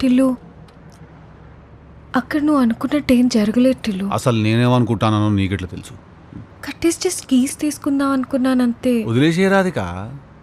టిల్లు. అక్కడ నువ్వు అనుకున్నట్టు ఏం జరగలేదు టిల్లు. అసలు నేనేమనుకుంటానో నీకెట్లా తెలుసు? కట్టేసి జస్ట్ కీస్ తీసుకుందాం అనుకున్నాను అంతే వదిలేసే రాధిక.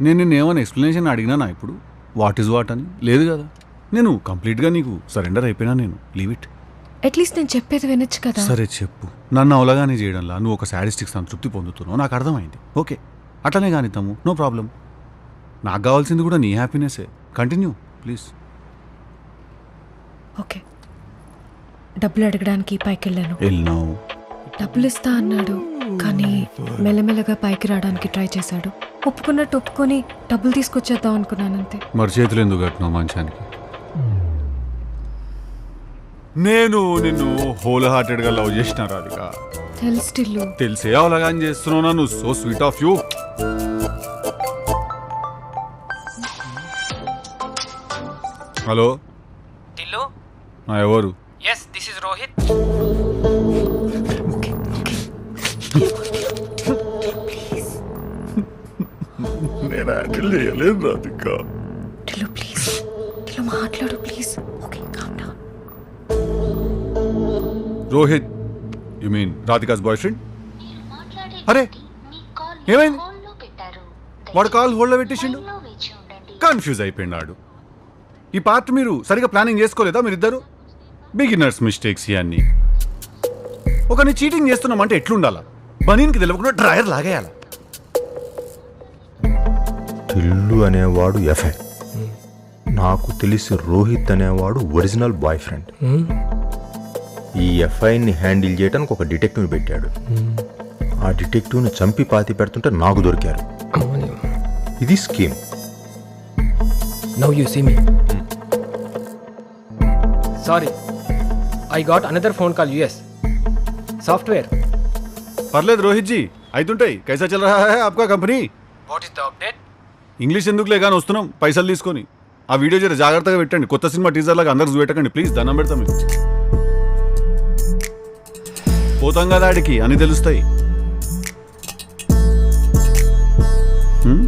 నేను నిన్ను ఏమైనా ఎక్స్ప్లెనేషన్ అడిగినానా ఇప్పుడు? వాట్ ఈజ్ వాట్ అని? లేదు కదా. నేను కంప్లీట్గా నీకు సరెండర్ అయిపోయినా నేను. లీవ్ ఇట్ అట్లీస్ట్ నేను చెప్పేది వినొచ్చు కదా. సరే చెప్పు. నన్ను అవలగానే చేయడంలా? నువ్వు ఒక శాడిస్టిక్ సంతృప్తి పొందుతున్నావు. నాకు అర్థమైంది. ఓకే. అట్లనే కానిద్దాము. నో ప్రాబ్లం నాకు కావాల్సింది కూడా నీ హ్యాపీనెస్సే కంటిన్యూ ప్లీజ్ ఓకే. డబ్బులు అడగడానికి పైకి వెళ్ళాను వెళ్ళినావు. డబ్బులు ఇస్తా అన్నాడు కానీ మెల్లమెల్లగా పైకి రావడానికి ట్రై చేశాడు. ఒప్పుకున్నట్టు ఒప్పుకొని డబ్బులు తీసుకొచ్చేద్దాం అనుకున్నాను అంతే. మరి చేతులు ఎందుకు కట్టినావు మంచానికి? నేను నిన్ను హోల్ హార్టెడ్గా లవ్ చేసిన రాధిక. తెలుసు టిల్లు. తెలిసే అవలగాని చేస్తున్నావు నన్ను. So sweet of you hello? Tillu? ఎవరు? ఎస్ దిస్ ఇస్ రోహిత్ నేను హ్యాండిల్ చేయలేదు రాధిక. టిల్లు ప్లీజ్ టిల్లు మాట్లాడు please okay calm down Rohit you mean Radhika's boyfriend అరే ఏమైంది? వాడు కాల్ హోల్డ్లో పెట్టేసిండు. కన్ఫ్యూజ్ అయిపోయినాడు. ఈ పార్ట్ మీరు సరిగా ప్లానింగ్ చేసుకోలేదా మీరిద్దరు? బిగినర్స్ మిస్టేక్స్ ఇవన్నీ ఒకరిని చీటింగ్ చేస్తున్నామంటే ఎట్లుండాలా? బనీన్కి తెలియకుండా డ్రాయర్ లాగేయాల? టిల్లు అనేవాడు ఎఫ్ఐ. నాకు తెలిసి రోహిత్ అనేవాడు ఒరిజినల్ బాయ్ ఫ్రెండ్. ఈ ఎఫ్ఐని హ్యాండిల్ చేయడానికి ఒక డిటెక్టివ్ పెట్టాడు. ఆ డిటెక్టివ్ని చంపి పాతి పెడుతుంటే నాకు దొరికారు. ఇది scheme. Now you see me. Sorry I got another phone call US software పర్లేదు రోహిత్ జీ. అయితుంటాయి. కైసా చల్ రహా హై ఆప్కా company? What is the update English ఎందుకులే కానీ వస్తున్నాం. పైసలు తీసుకొని. ఆ వీడియో జర జాగ్రత్తగా పెట్టండి. కొత్త సినిమా టీజర్ లాగా అందరు చూపెట్టకండి. ప్లీజ్ దండం పెడతాం మీకు. పోతాం కదా ఆడికి. అని తెలుస్తాయి. హ్మ్?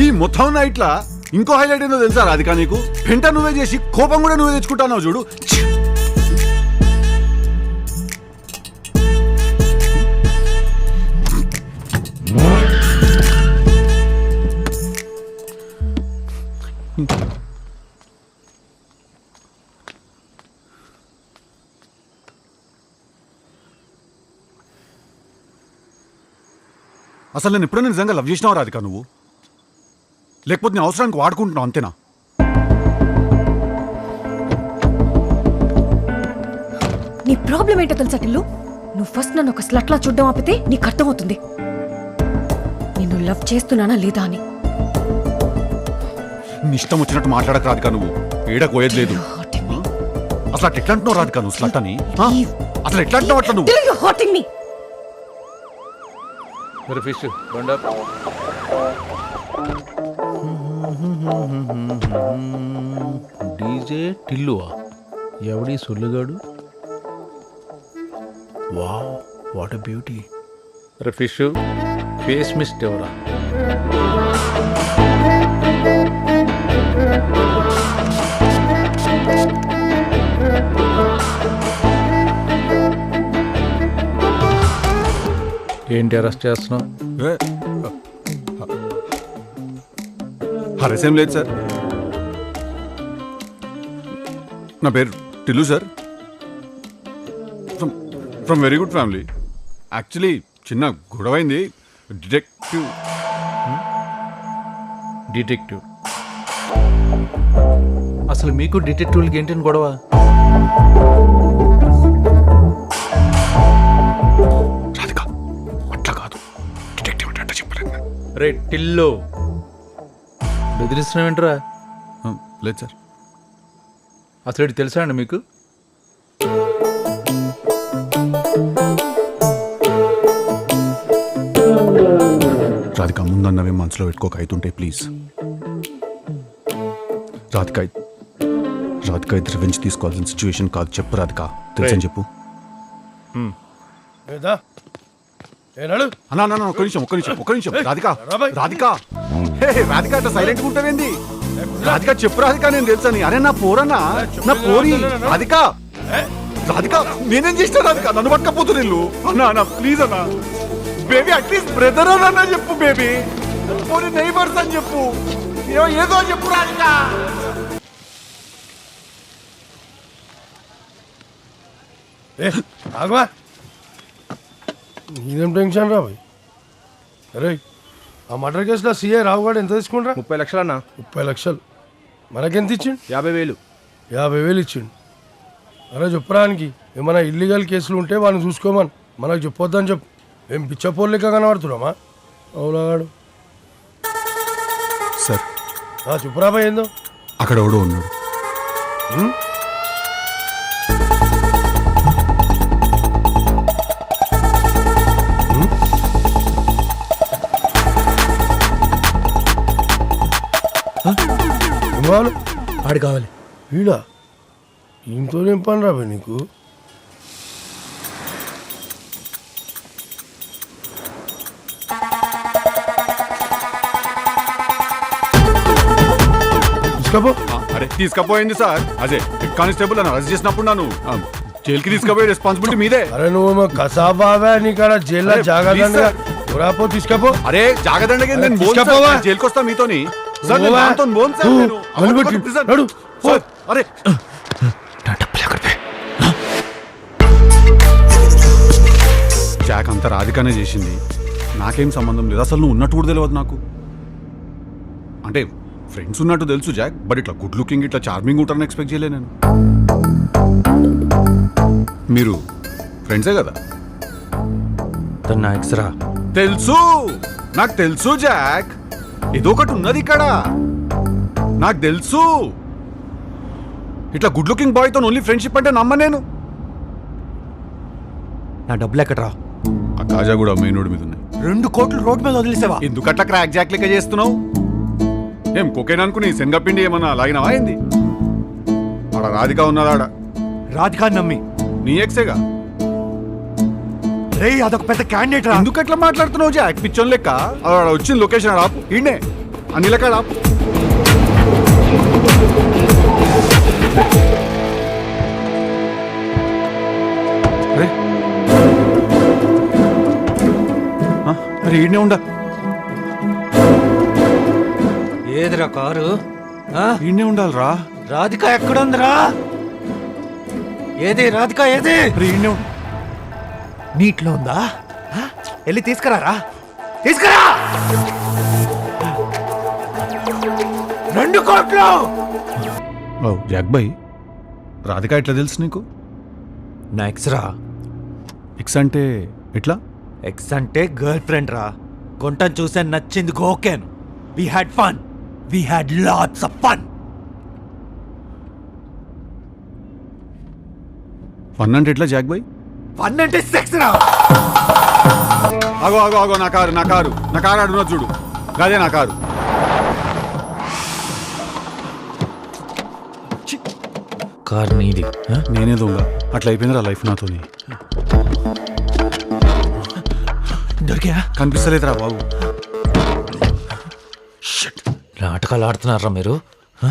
ఈ మొత్తం నైట్లా ఇంకో హైలైట్ ఏందో తెలుసా రాధిక నీకు? పెంట నువ్వే చేసి కోపం కూడా నువ్వే తెచ్చుకుంటావు చూడు. అసలు నేను ఎప్పుడైనా నిజంగా లవ్ చేసినావు రాధిక నువ్వు? లేకపోతే నీ అవసరానికి వాడుకుంటున్నావు అంతేనా? నీ ప్రాబ్లం ఏంటో తెలుసా టిల్లు? నువ్వు ఫస్ట్ నన్ను ఒక స్లట్లా చూడడం ఆపితే నీకు అర్థమవుతుంది. నిన్ను లవ్ చేస్తున్నానా లేదా అని. నీ ఇష్టం వచ్చినట్టు మాట్లాడక రాధిక నువ్వు. ఏడకు పోయేది లేదు. అసలు అట్లా ఎట్లా అంటున్నావు రాధిక నువ్వు స్లట్ అని? ఆ? అసలు ఎట్లా అంటున్నావు అట్లా నువ్వు? Me. మరి ఫిష్ బండప్ డీజే టిల్లువా? ఎవడి సొల్లుగాడు? Wow what a beauty. అరే ఫిష్ ఫేస్ మిస్ట్ ఎవరా? ఏంటి అరెస్ట్ చేస్తున్నావు? హరసేం లేదు సార్. నా పేరు Tillu sir. From from very good family. Actually చిన్న గొడవైంది. డిటెక్టివ్. డిటెక్టివ్. అసలు మీకు డిటెక్టివ్లకి ఏంటని గొడవ? రాధిక అట్లా కాదు. డిటెక్టివ్ అంటే చెప్పలేదు. రే టిల్లో. బెదిరిస్తున్నావేంట్రా? ఆ, లేదు సార్. అసలు ఇది తెలుసా అండి మీకు? రాధిక ముందన్నవే మనసులో పెట్టుకోక అవుతుంటే ప్లీజ్. రాధిక రాధిక ఇది రివెంజ్ తీసుకోవాల్సిన సిచ్యువేషన్ కాదు. చెప్పు రాధిక తెలుసని చెప్పు. ఏనాడు అన్నా ఒక్క నిమిషం ఒక్క నిమిషం ఒక్క నిమిషం. రాధిక రాధిక. హే రాధిక అట్లా సైలెంట్ ఉంటావేంది? రాధిక చెప్పు రాధిక నేను తెలుసా నీ అరే నా పోరన్నా నా పోరి. రాధిక. రాధిక నేనేం చేసిన రాధిక నన్ను పట్టకపోతున్నా ఇల్లు అన్నా అన్న ప్లీజ్ అన్నా. బేబీ అట్లీస్ట్ బ్రదర్ అన్న చెప్పు బేబీ పోనీ నైబర్స్ అని చెప్పు. ఏదో ఏదో చెప్పు రాధిక. ఏ ఆగవా. నీదేం టెన్షన్ రా భయ్ అరే ఆ మర్డర్ కేసులో సీఐ రావుగాడు ఎంత తీసుకుంటా ముప్పై లక్షలన్నా ముప్పై లక్షలు. మనకెంత ఇచ్చిండు? యాభై వేలు. యాభై వేలు ఇచ్చిండు. అరే చెప్పురానికి ఏమైనా ఇల్లీగల్ కేసులు ఉంటే వాళ్ళని చూసుకోమని. మనకు చెప్పొద్దని చెప్పు. ఏం పిచ్చపోర్లిక కనబడుతున్నామా? అవునాగాడు సార్. ఆ చెప్పురా భయ్ ఏందో? అక్కడ ఎవడో ఉన్నాడు. కావాలి? ఆడు కావాలి. వీడా ఇంట్లో ఏం పని రా భయ్ నీకు? తీసుకోపో. అరే తీసుకపోయింది సార్? అదే హెడ్ కానిస్టేబుల్ అని అరెస్ట్ చేసినప్పుడు నన్ను ఆ, జైలుకి తీసుకుపోయే రెస్పాన్సిబిలిటీ మీదే. అరే నువ్వు కసాబావా నీకాడ జైల్లో అరే, జాగ్రత్త please, రాపో తీసుకోపో. అరే నేను తీసుకపోవా? నేను జైలుకి వస్తా మీతోని. సార్ నేను? దాంతో సార్ నేను. జాక్ అంత రాధికానే చేసింది. నాకేం సంబంధం లేదు. అసలు నువ్వు ఉన్నట్టు కూడా తెలియదు నాకు. అంటే ఫ్రెండ్స్ ఉన్నట్టు తెలుసు జాక్. బట్ ఇట్లా గుడ్ లుకింగ్ ఇట్లా చార్మింగ్ ఉంటారని ఎక్స్పెక్ట్ చేయలే నేను. మీరు ఫ్రెండ్సే కదా? తన నా ఎక్స్రా తెలుసు. నాకు తెలుసు జాక్. ఏదో ఒకటి ఉన్నది ఇక్కడ. నాకు తెలుసు. ఇట్లా గుడ్ లుకింగ్ బాయ్తో ఓన్లీ ఫ్రెండ్షిప్ అంటే నమ్మ నేను. నా డబ్బులు ఎక్కడరా? ఆ కాజా కూడా మెయిన్ రోడ్ మీద ఉన్నాయి. రెండు కోట్లు రోడ్ మీద వదిలేసావా? ఎందుకట్లా క్రాక్ జాక్ లెక్క చేస్తున్నావు? ఏం కొకేన్ అనుకుని శనగపిండి ఏమన్నా లాగినవా ఏంది? ఆడ రాధిక ఉన్నదా ఆడ. రాధికా నమ్మి. నీ ఎక్సేగా రే అదొక పెద్ద క్యాండిడేట్ రా. ఎందుకట్లా మాట్లాడుతున్నావు జాక్? పిచ్చోన్ లెక్క? ఆడ వచ్చిన లొకేషన్ ఆపు. ఈడనే. అన్ని లెక్క ఆడ ఆపు అరే ఈడనే ఉండా. ఏదిరా కారు? ఆ? ఈడనే ఉండాలిరా. రాధిక ఎక్కడుందిరా? ఏది రాధిక ఏది? ఈడనే ఉండు. నీటిలో ఉందా? వెళ్ళి తీసుకురారా? తీసుకురా! రెండు కోట్లు! ఓ జాక్ బాయ్ రాధిక ఎట్లా తెలుసు నీకు? నా ఎక్స్ రా ఎక్స్ అంటే ఎట్లా? ఎక్స్ అంటే గర్ల్ ఫ్రెండ్ రా. కొంటని చూసే నచ్చింది గోకెన్. We had fun we had lots of fun fun అంటే ఎట్లా జాక్ బాయ్ ఫన్ అంటే సెక్స్ రా. ఆగో ఆగో ఆగో నా కారు నా కారు నా కారు అడుగున్నా చూడు. అదే నా కారు. కార్ నీది నేనే దొంగ. అట్లా అయిపోయిందిరా లైఫ్ నాతోని. దొరికా? కనిపిస్తలేదురా బాబు. నాటకాలు ఆడుతున్నారా మీరు?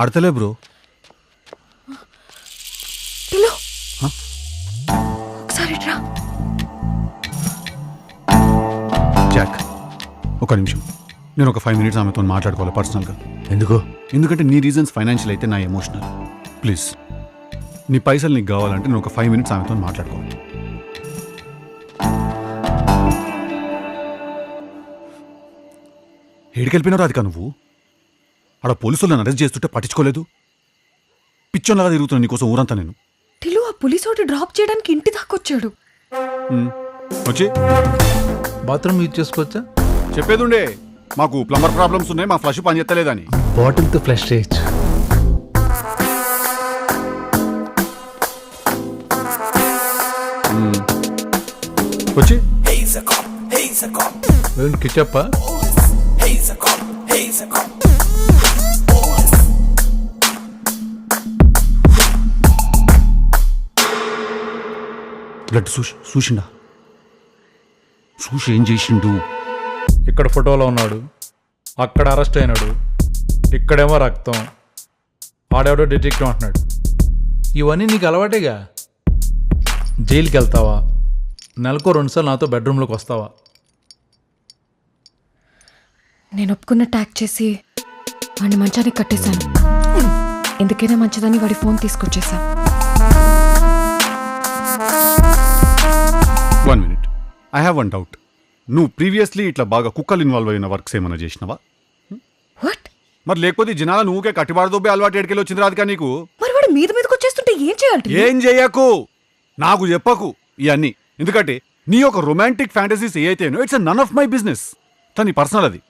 ఆడతలే బ్రో. ఇట్రా జాక్ ఒక నిమిషం. నేను ఒక ఫైవ్ మినిట్స్ ఆమెతో మాట్లాడుకోవాలి పర్సనల్గా ఎందుకు? ఎందుకంటే నీ రీజన్స్ ఫైనాన్షియల్ అయితే నా ఎమోషనల్ ప్లీజ్ నీ పైసలు నీకు కావాలంటే నేను ఒక ఫైవ్ మినిట్స్ ఆమెతో మాట్లాడుకోవాలి. ఏడికెళ్ళిపోయినావు రాధిక నువ్వు? ఆడ పోలీసులు నన్ను అరెస్ట్ చేస్తుంటే పట్టించుకోలేదు. పిచ్చోన్లాగా తిరుగుతున్నా నీకోసం ఊరంతా నేను. టిల్లు ఆ పులిస్ ఒకటి డ్రాప్ చేయడానికి ఇంటి దాకా వచ్చాడు. వచ్చి. బాత్రూమ్ యూజ్ చేసుకోవచ్చా? చెప్పేది ఉండే మాకు ప్లంబర్ ప్రాబ్లమ్స్ ఉన్నాయి మా ఫ్లష్ పని చేస్తలేదని బాటిల్తో ఫ్లష్ చేయొచ్చు. వచ్చి. కిచప్పా? బ్లడ్ చూసి చూసిండా చూసి ఏం చేసిండు? ఇక్కడ ఫోటోలో ఉన్నాడు. అక్కడ అరెస్ట్ అయినాడు. ఇక్కడేమో రక్తం. ఆడెవడో డిటెక్టివ్ అంటున్నాడు. ఇవన్నీ నీకు అలవాటేగా? జైలుకి వెళ్తావా నెలకో రెండుసార్లు నాతో బెడ్రూమ్లోకి వస్తావా? నేను ఒప్పుకున్న ట్యాగ్ చేసి వాడిని మంచానికి కట్టేశాను. ఎందుకైనా మంచిదని వాడి ఫోన్ తీసుకొచ్చేసా ఐ హ్యావ్ వన్ డౌట్ నువ్వు ప్రీవియస్లీ ఇట్లా బాగా కుక్కలు ఇన్వాల్వ్ అయిన వర్క్స్ ఏమైనా చేసినావా? వాట్ మరి లేకపోతే జనాల నువ్వుకే కట్టిబాడదోబ్బే అలవాటు ఎడికెళ్ళి వచ్చింది రాదుకా నీకు? మరి వాడు మీద మీదకి వచ్చేస్తుంటే ఏం చేయాలి ఏం చెయ్యకు నాకు చెప్పకు ఇవన్నీ. ఎందుకంటే నీ యొక్క రొమాంటిక్ ఫ్యాంటసీస్ ఏ అయితేనో it's none of my business తన పర్సనల్ అది.